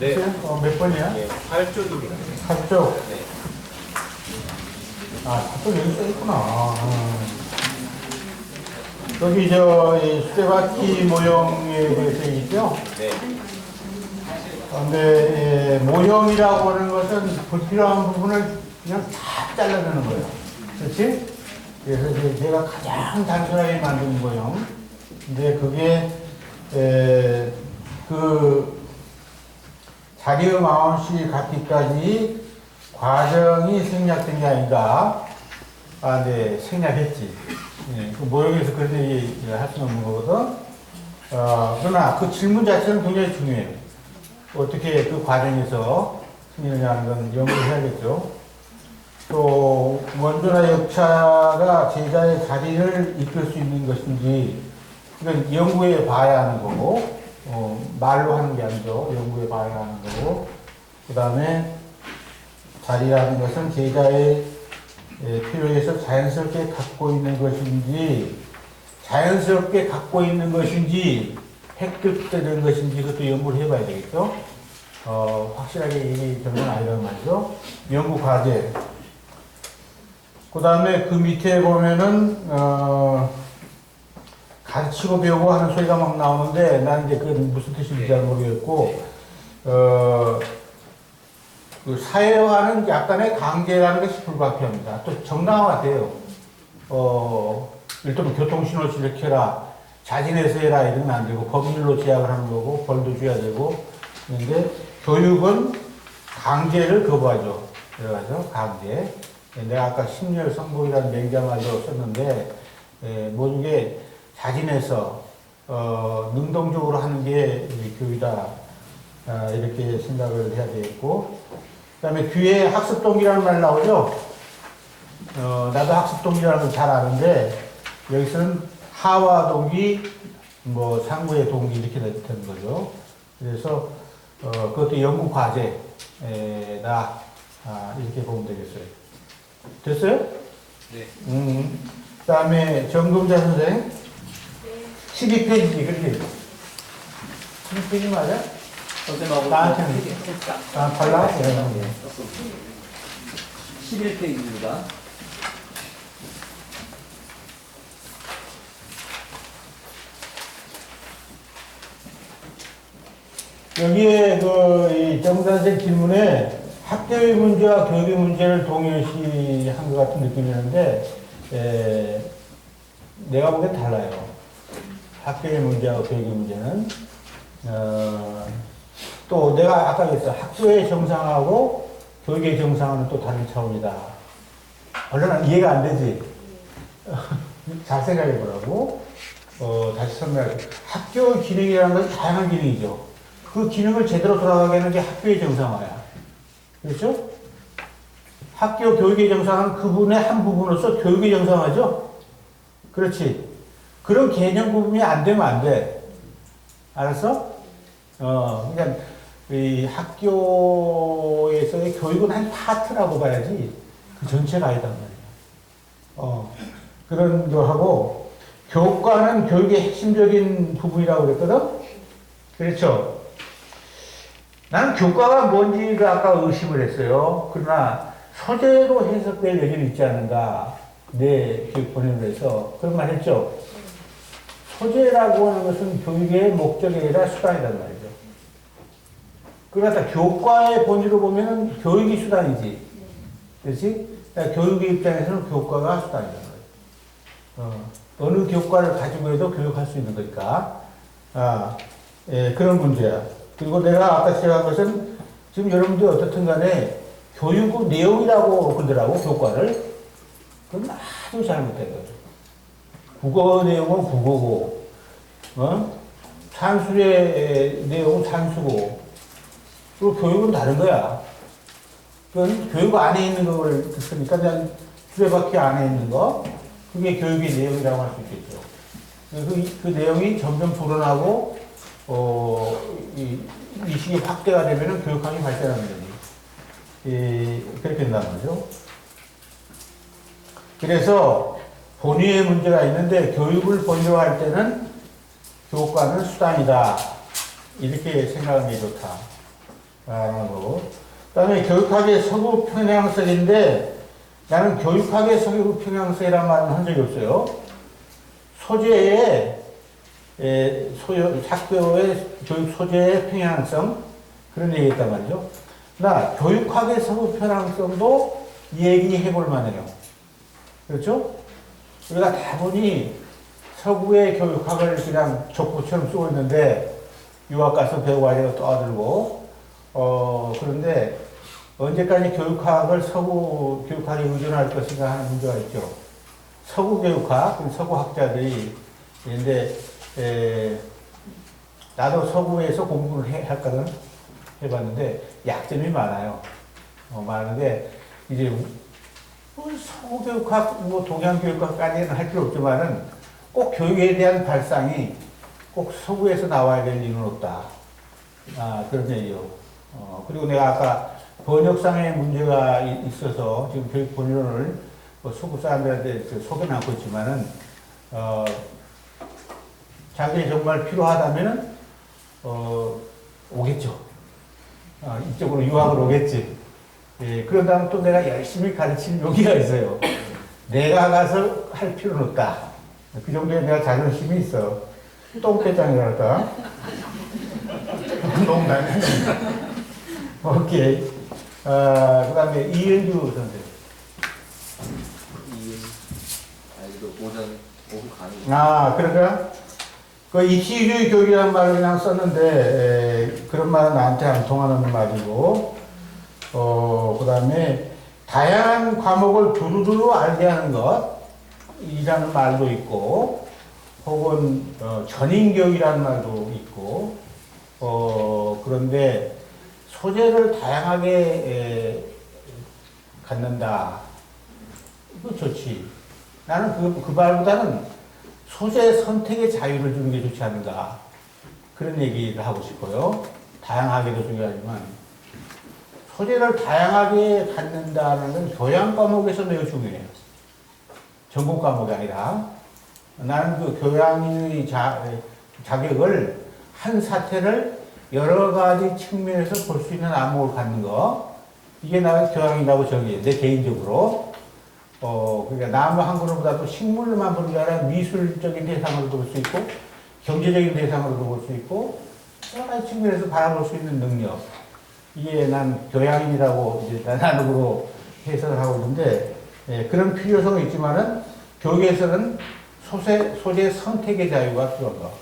네. 어, 몇 번이야? 예, 8쪽입니다. 8쪽. 네. 아, 8쪽 여기 써있구나. 어. 여기 저, 이 수레바퀴 모형에 대해서 있죠? 네. 근데 예, 모형이라고 하는 것은 불필요한 부분을 그냥 다 잘라내는 거예요. 그렇지? 그래서 제가 가장 단순하게 만든 모형. 근데 그게 에, 그 자리의 마음씨 갖기까지 과정이 생략된 게 아닌가. 아, 네, 생략했지. 예, 그 모형에서 그렇게 할 수는 없는 거거든. 어, 그러나 그 질문 자체는 굉장히 중요해요. 어떻게 그 과정에서 승리하는 건 연구를 해야겠죠. 또 원조나 역차가 제자의 자리를 이끌 수 있는 것인지 이건 연구해 봐야 하는 거고 어, 말로 하는 게 아니죠. 연구해 봐야 하는 거고 그 다음에 자리라는 것은 제자의 에, 필요에서 자연스럽게 갖고 있는 것인지 자연스럽게 갖고 있는 것인지 획득되는 것인지 그것도 연구를 해봐야 되겠죠. 어, 확실하게 얘기되는 건 아니란 말이죠. 연구 과제. 그 다음에 그 밑에 보면은, 어, 가르치고 배우고 하는 소리가 막 나오는데, 나는 이제 그게 무슨 뜻인지 잘 모르겠고, 어, 그 사회화는 약간의 강제라는 것이 불가피합니다. 또 정당화돼요. 어, 일단 교통신호 지켜라, 자진해서 해라 이러면 안 되고, 법률로 제약을 하는 거고, 벌도 줘야 되고, 그런데 교육은 강제를 거부하죠. 그래가지고 강제. 예, 내가 아까 심리열 성공이라는 맹자말로 썼는데, 에, 모든 게 자진해서, 어, 능동적으로 하는 게 교육이다. 아, 이렇게 생각을 해야 되겠고, 그 다음에 뒤에 학습 동기라는 말 나오죠? 어, 나도 학습 동기라는 걸 잘 아는데, 여기서는 하와 동기, 뭐, 상부의 동기 이렇게 되는 거죠. 그래서, 어, 그것도 연구 과제다. 아, 이렇게 보면 되겠어요. 됐어요? 네. 음. 그 다음에 정금자 선생. 12페이지, 그렇지? 12페이지 맞아? 선생님하고 나한테는 아, 달라? 네. 11페이지입니다. 여기에 그, 이 정선생 질문에 학교의 문제와 교육의 문제를 동일시한 것 같은 느낌이었는데, 에, 내가 보기엔 달라요. 학교의 문제와 교육의 문제는. 어, 또 내가 아까 그랬어. 학교의 정상하고 교육의 정상은 또 다른 차원이다. 얼마나 이해가 안 되지? 잘 생각해 보라고. 어, 다시 설명할게. 학교 기능이라는 것은 다양한 기능이죠. 그 기능을 제대로 돌아가게 하는 게 학교의 정상화야. 그렇죠? 학교 교육의 정상은 그분의 한 부분으로서 교육의 정상화죠? 그렇지. 그런 개념 구분이 안 되면 안 돼. 알았어? 어, 그러니까 이 학교에서의 교육은 한 파트라고 봐야지 그 전체가 아니단 말이야. 어, 그런 거 하고 교과는 교육의 핵심적인 부분이라고 그랬거든? 그렇죠? 나는 교과가 뭔지가 아까 의심을 했어요. 그러나 소재로 해석될 여지는 있지 않은가. 내 교육 본연에서 그런 말 했죠. 소재라고 하는 것은 교육의 목적이 아니라 수단이란 말이죠. 그러니까 교과의 본질로 보면은 교육이 수단이지. 그렇지? 그러니까 교육의 입장에서는 교과가 수단이란 말이에요. 어, 어느 교과를 가지고 해도 교육할 수 있는 거니까. 아, 예, 그런 문제야. 그리고 내가 아까 시작한 것은 지금 여러분들 어떻든 간에 교육의 내용이라고 그러더라고, 교과를. 그건 아주 잘못된 거죠. 국어 내용은 국어고, 어? 산술의 내용은 산수고, 그리고 교육은 다른 거야. 그건 교육 안에 있는 걸 듣으니까 그냥 수레바퀴 안에 있는 거, 그게 교육의 내용이라고 할 수 있겠죠. 그, 그 내용이 점점 불어나고, 어, 이, 이식이 확대가 되면은 교육학이 발전하는 거지. 이, 그렇게 된다는 거죠. 그래서 본위의 문제가 있는데 교육을 본유할 때는 교과는 수단이다. 이렇게 생각하는 게 좋다. 라는 거고. 그 다음에 교육학의 서구 평양성인데 나는 교육학의 서구 평양성이라는 말은 한 적이 없어요. 소재의 에, 소요, 학교의 교육 소재의 평양성 그런 얘기 했단 말이죠. 나 교육학의 서구 평양성도 얘기해 볼 만해요. 그렇죠? 우리가 다분히 서구의 교육학을 그냥 족보처럼 쓰고 있는데 유학 가서 배우고 하니까 떠들고 어 그런데 언제까지 교육학을 서구 교육학에 의존할 것인가 하는 문제가 있죠. 서구 교육학, 서구 학자들이 근데 에, 나도 서구에서 공부를 해, 했거든 해봤는데 약점이 많아요. 어, 많은데 이제 뭐 서구 교육학, 뭐 동양 교육학까지는 할 필요 없지만은 꼭 교육에 대한 발상이 꼭 서구에서 나와야 될 이유는 없다. 아, 그런 얘기요. 어, 그리고 내가 아까 번역상의 문제가 이- 있어서 지금 교육 본론을 뭐 서구 사람들한테 그 소개는 하고 있지만은, 어, 자기이 정말 필요하다면은, 어, 오겠죠. 어, 이쪽으로 유학을 오겠지. 예, 그런다면 또 내가 열심히 가르칠 용기가 있어요. 내가 가서 할 필요는 없다. 그 정도에 내가 자존심이 있어. 똥개장이랄까? 농담이 오케이. 어, 그 다음에 이은주 선생. 이 아, 이거 오전 오후 가는 아, 그러니까 그 입시주의 교육이라는 말을 그냥 썼는데 에, 그런 말은 나한테 안 통하는 말이고 어, 그 다음에 다양한 과목을 두루두루 알게 하는 것 이라는 말도 있고 혹은 어, 전인교육이라는 말도 있고 어, 그런데 소재를 다양하게 에, 갖는다. 이거 좋지. 나는 그, 그 말보다는 소재 선택의 자유를 주는 게 좋지 않은가. 그런 얘기를 하고 싶어요. 다양하게도 중요하지만. 소재를 다양하게 갖는다는 건 교양 과목에서 매우 중요해요. 전공 과목이 아니라. 나는 그 교양의 자, 자격을 한 사태를 여러 가지 측면에서 볼 수 있는 안목을 갖는 거. 이게 나의 교양이라고 정의해. 내 개인적으로. 어, 그러니까 나무 한 그루보다도 식물만 보는 게 아니라 미술적인 대상으로도 볼 수 있고, 경제적인 대상으로도 볼 수 있고, 여러 가지 측면에서 바라볼 수 있는 능력. 이게 난 교양이라고 이제 나름으로 해석을 하고 있는데, 예, 그런 필요성이 있지만은, 교육에서는 소재, 소재 선택의 자유가 필요한 거.